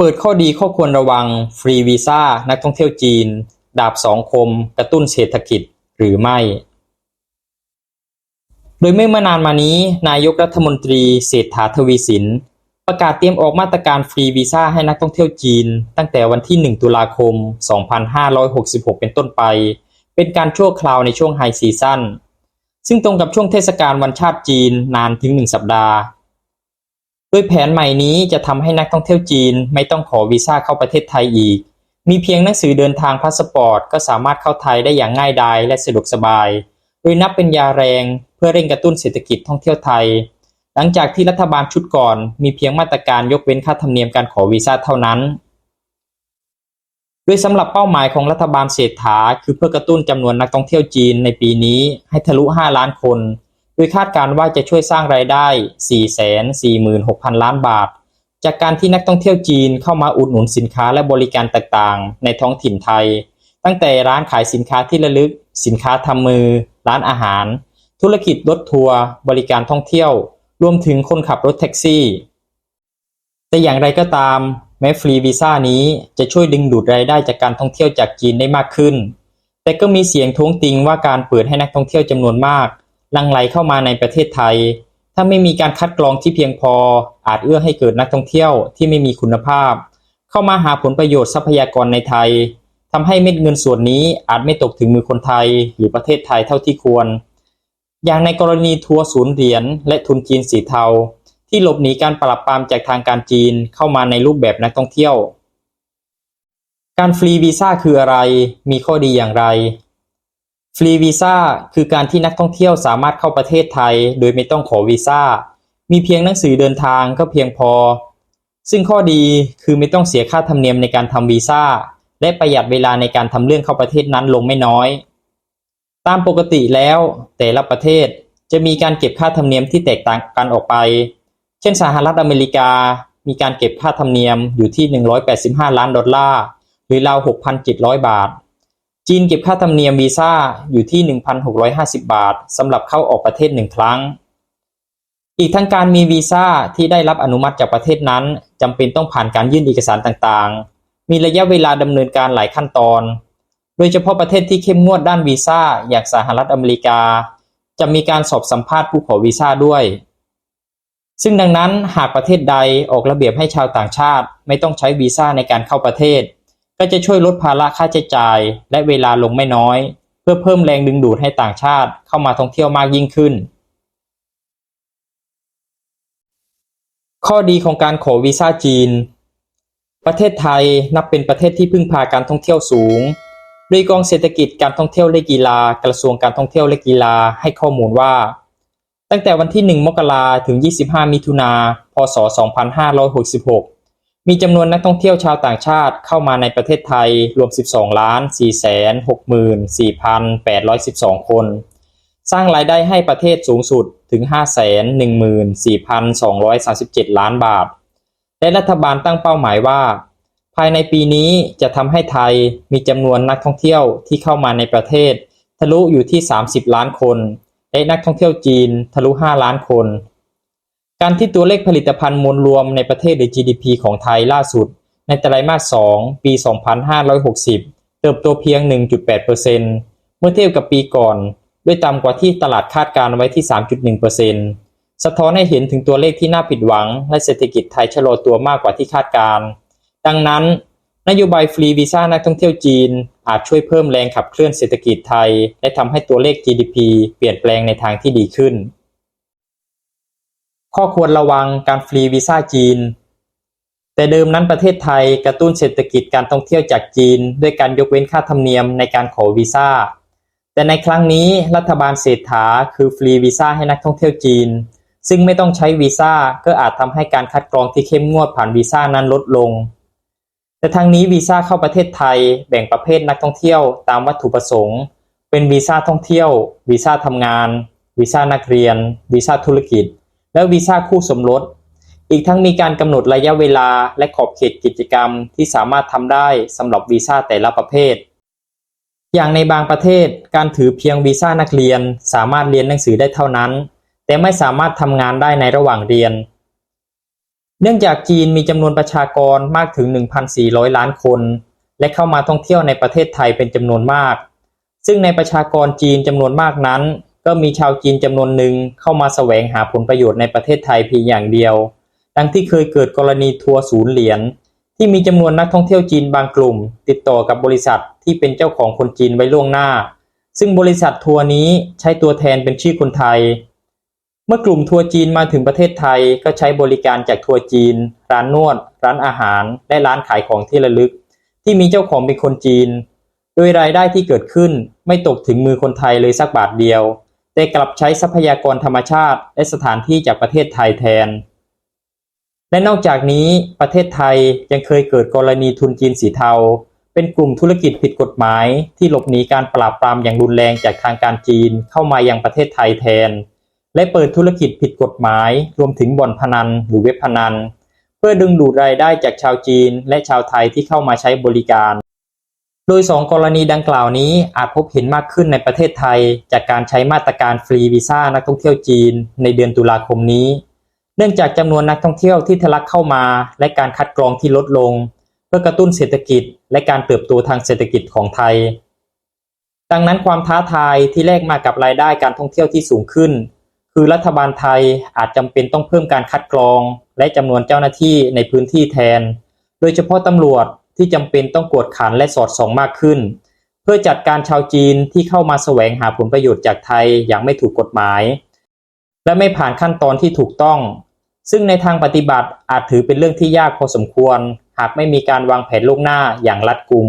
เปิดข้อดีข้อควรระวัง ฟรีวีซ่า นักท่องเที่ยวจีน ดาบสองคม กระตุ้นเศรษฐกิจหรือไม่ โดยเมื่อมานานมานี้ นายกรัฐมนตรีเศรษฐาทวีสิน ประกาศเตรียมออกมาตรการฟรีวีซ่าให้นักท่องเที่ยวจีน ตั้งแต่วันที่ 1 ตุลาคม 2566 เป็นต้นไป เป็นการชั่วคราวในช่วงไฮซีซั่นซึ่งตรงกับช่วงเทศกาลวันชาติจีนนานถึง 1 สัปดาห์ โดยแผนใหม่นี้จะทำให้นักท่องเที่ยวจีนไม่ต้องขอวีซ่าเข้าประเทศไทยอีก มีเพียงหนังสือเดินทางพาสปอร์ต ก็สามารถเข้าไทยได้อย่างง่ายดายและสะดวกสบาย โดยนับเป็นยาแรงเพื่อเร่งกระตุ้นเศรษฐกิจท่องเที่ยวไทย หลังจากที่รัฐบาลชุดก่อน มีเพียงมาตรการยกเว้นค่าธรรมเนียมการขอวีซ่าเท่านั้นโดยสำหรับเป้าหมายของรัฐบาลเศรษฐา คือเพื่อกระตุ้นจำนวนนักท่องเที่ยวจีนในปีนี้ให้ทะลุ 5 ล้านคน โดยคาดการว่าจะช่วยสร้างรายได้ 446,000 ล้านบาท จากการที่นักท่องเที่ยวจีนเข้ามาอุดหนุนสินค้าและบริการต่างๆ ในท้องถิ่นไทย ตั้งแต่ร้านขายสินค้าที่ระลึก สินค้าทำมือ ร้านอาหาร ธุรกิจรถทัวร์ บริการท่องเที่ยว รวมถึงคนขับรถแท็กซี่ แต่อย่างไรก็ตาม แม้ฟรีวีซ่านี้จะช่วยดึงดูดรายได้จากการท่องเที่ยวจากจีนได้มากขึ้น แต่ก็มีเสียงท้วงติงว่าการเปิดให้นักท่องเที่ยวจำนวนมาก หลั่งไหลเข้ามาในประเทศไทย ถ้าไม่มีการคัดกรองที่เพียงพอ อาจเอื้อให้เกิดนักท่องเที่ยวที่ไม่มีคุณภาพ เข้ามาหาผลประโยชน์ทรัพยากรในไทยทำให้เม็ดเงินส่วนนี้อาจไม่ตกถึงมือคนไทยหรือประเทศไทยเท่าที่ควร อย่างในกรณีทัวร์ศูนย์เหรียญและทุนจีนสีเทา ที่หลบหนีการปราบปรามจากทางการจีนเข้ามาในรูปแบบนักท่องเที่ยว การฟรีวีซ่าคืออะไร มีข้อดีอย่างไร ฟรีวีซ่าคือการที่นักท่องเที่ยวสามารถเข้าประเทศไทย โดยไม่ต้องขอวีซ่า มีเพียงหนังสือเดินทางก็เพียงพอ ซึ่งข้อดีคือไม่ต้องเสียค่าธรรมเนียมในการทำวีซ่า และประหยัดเวลาในการทำเรื่องเข้าประเทศนั้นลงไม่น้อย ตามปกติแล้ว แต่ละประเทศจะมีการเก็บค่าธรรมเนียมที่แตกต่างกันออกไป เช่นสหรัฐอเมริกา มีการเก็บค่าธรรมเนียมอยู่ที่ 185 ล้านดอลลาร์ หรือราว 6,700 บาท จีนเก็บค่าธรรมเนียมวีซ่าอยู่ที่ 1,650 บาทสำหรับเข้าออกประเทศหนึ่งครั้ง อีกทั้งการมีวีซ่าที่ได้รับอนุมัติจากประเทศนั้นจำเป็นต้องผ่านการยื่นเอกสารต่างๆ มีระยะเวลาดำเนินการหลายขั้นตอน โดยเฉพาะประเทศที่เข้มงวดด้านวีซ่าอย่างสหรัฐอเมริกา จะมีการสอบสัมภาษณ์ผู้ขอวีซ่าด้วย ซึ่งดังนั้นหากประเทศใดออกระเบียบให้ชาวต่างชาติ ไม่ต้องใช้วีซ่าในการเข้าประเทศ ก็จะช่วยลดภาระค่าใช้จ่าย และเวลาลงไม่น้อย เพื่อเพิ่มแรงดึงดูดให้ต่างชาติเข้ามาท่องเที่ยวมากยิ่งขึ้น ข้อดีของการขอวีซ่าจีน ประเทศไทยนับเป็นประเทศที่พึ่งพาการท่องเที่ยวสูงโดยกองเศรษฐกิจการท่องเที่ยวและกีฬากระทรวงการท่องเที่ยวและกีฬาให้ข้อมูลว่า ตั้งแต่วันที่ 1 มกราถึง 25 มิถุนา พศ 2566 มีจำนวนนักท่องเที่ยวชาวต่างชาติเข้ามาในประเทศไทยรวม 12 ล้าน 4 64 812 คน สร้างรายได้ให้ประเทศสูงสุดถึง 514,237 ล้านบาท และรัฐบาลตั้งเป้าหมายว่า ภายในปีนี้จะทำให้ไทยมีจำนวนนักท่องเที่ยวที่เข้ามาในประเทศ ทะลุอยู่ที่ 30 ล้านคน และนักท่องเที่ยวจีนทะลุ 5 ล้านคน การที่ตัวเลขผลิตภัณฑ์มวลรวมในประเทศหรือ GDP ของไทยล่าสุด ในไตรมาส 2 ปี 2560 เติบโตเพียง 1.8%เมื่อเทียบกับปีก่อน ด้วยต่ำกว่าที่ตลาดคาดการไว้ที่ 3.1%สะท้อนให้เห็นถึงตัวเลขที่น่าผิดหวัง และเศรษฐกิจไทยชะลอตัวมากกว่าที่คาดการ ดังนั้น นโยบายฟรีวีซ่านักท่องเที่ยวจีน อาจช่วยเพิ่มแรงขับเคลื่อนเศรษฐกิจไทย และทำให้ตัวเลข GDP เปลี่ยนแปลงในทางที่ดีขึ้น ข้อควรระวังการฟรีวีซ่าจีน แต่เดิมนั้นประเทศไทยกระตุ้นเศรษฐกิจการท่องเที่ยวจากจีน ด้วยการยกเว้นค่าธรรมเนียมในการขอวีซ่า แต่ในครั้งนี้รัฐบาลเศรษฐาคือฟรีวีซ่าให้นักท่องเที่ยวจีน ซึ่งไม่ต้องใช้วีซ่าก็อาจทำให้การคัดกรองที่เข้มงวดผ่านวีซ่านั้นลดลง แต่ทางนี้วีซ่าเข้าประเทศไทยแบ่งประเภทนักท่องเที่ยวตามวัตถุประสงค์ เป็นวีซ่าท่องเที่ยว วีซ่าทำงาน วีซ่านักเรียน วีซ่าธุรกิจ และวีซ่าคู่สมรส อีกทั้งมีการกำหนดระยะเวลาและขอบเขตกิจกรรมที่สามารถทำได้สำหรับวีซ่าแต่ละประเภท อย่างในบางประเทศการถือเพียงวีซ่านักเรียนสามารถเรียนหนังสือได้เท่านั้น แต่ไม่สามารถทำงานได้ในระหว่างเรียน เนื่องจากจีนมีจำนวนประชากรมากถึง 1,400 ล้านคน และเข้ามาท่องเที่ยวในประเทศไทยเป็นจำนวนมาก ซึ่งในประชากรจีนจำนวนมากนั้น ก็มีชาวจีนจำนวนหนึ่งเข้ามาแสวงหาผลประโยชน์ในประเทศไทยเพียงอย่างเดียว ดังที่เคยเกิดกรณีทัวร์ศูนย์เหรียญที่มีจำนวนนักท่องเที่ยวจีนบางกลุ่ม ติดต่อกับบริษัทที่เป็นเจ้าของคนจีนไว้ล่วงหน้า ซึ่งบริษัททัวร์นี้ใช้ตัวแทนเป็นชื่อคนไทย เมื่อกลุ่มทัวร์จีนมาถึงประเทศไทยก็ใช้บริการจากทัวร์จีน ร้านนวด ร้านอาหาร และร้านขายของที่ระลึก ที่มีเจ้าของเป็นคนจีน โดยรายได้ที่เกิดขึ้นไม่ตกถึงมือคนไทยเลยสักบาทเดียว แต่กลับใช้ทรัพยากรธรรมชาติ และสถานที่จากประเทศไทยแทน และนอกจากนี้ประเทศไทยยังเคยเกิดกรณีทุนจีนสีเทา เป็นกลุ่มธุรกิจผิดกฎหมาย ที่หลบหนีการปราบปรามอย่างรุนแรงจากทางการจีนเข้ามายังประเทศไทยแทน และเปิดธุรกิจผิดกฎหมาย รวมถึงบ่อนพนันหรือเว็บพนัน เพื่อดึงดูดรายได้จากชาวจีนและชาวไทยที่เข้ามาใช้บริการ โดยสองกรณีดังกล่าวนี้อาจพบเห็นมากขึ้นในประเทศไทย จากการใช้มาตรการฟรีวีซ่านักท่องเที่ยวจีน ในเดือนตุลาคมนี้ เนื่องจากจำนวนนักท่องเที่ยวที่ทะลักเข้ามา และการคัดกรองที่ลดลง เพื่อกระตุ้นเศรษฐกิจ และการเติบโตทางเศรษฐกิจของไทย ดังนั้นความท้าทายที่แลกมากับรายได้การท่องเที่ยวที่สูงขึ้น คือรัฐบาลไทยอาจจำเป็นต้องเพิ่มการคัดกรอง และจำนวนเจ้าหน้าที่ในพื้นที่แทน โดยเฉพาะตำรวจ ที่จำเป็นต้องกวดขันและสอดส่องมากขึ้น เพื่อจัดการชาวจีนที่เข้ามาแสวงหาผลประโยชน์จากไทยอย่างไม่ถูกกฎหมาย และไม่ผ่านขั้นตอนที่ถูกต้อง ซึ่งในทางปฏิบัติอาจถือเป็นเรื่องที่ยากพอสมควร หากไม่มีการวางแผนล่วงหน้าอย่างรัดกุม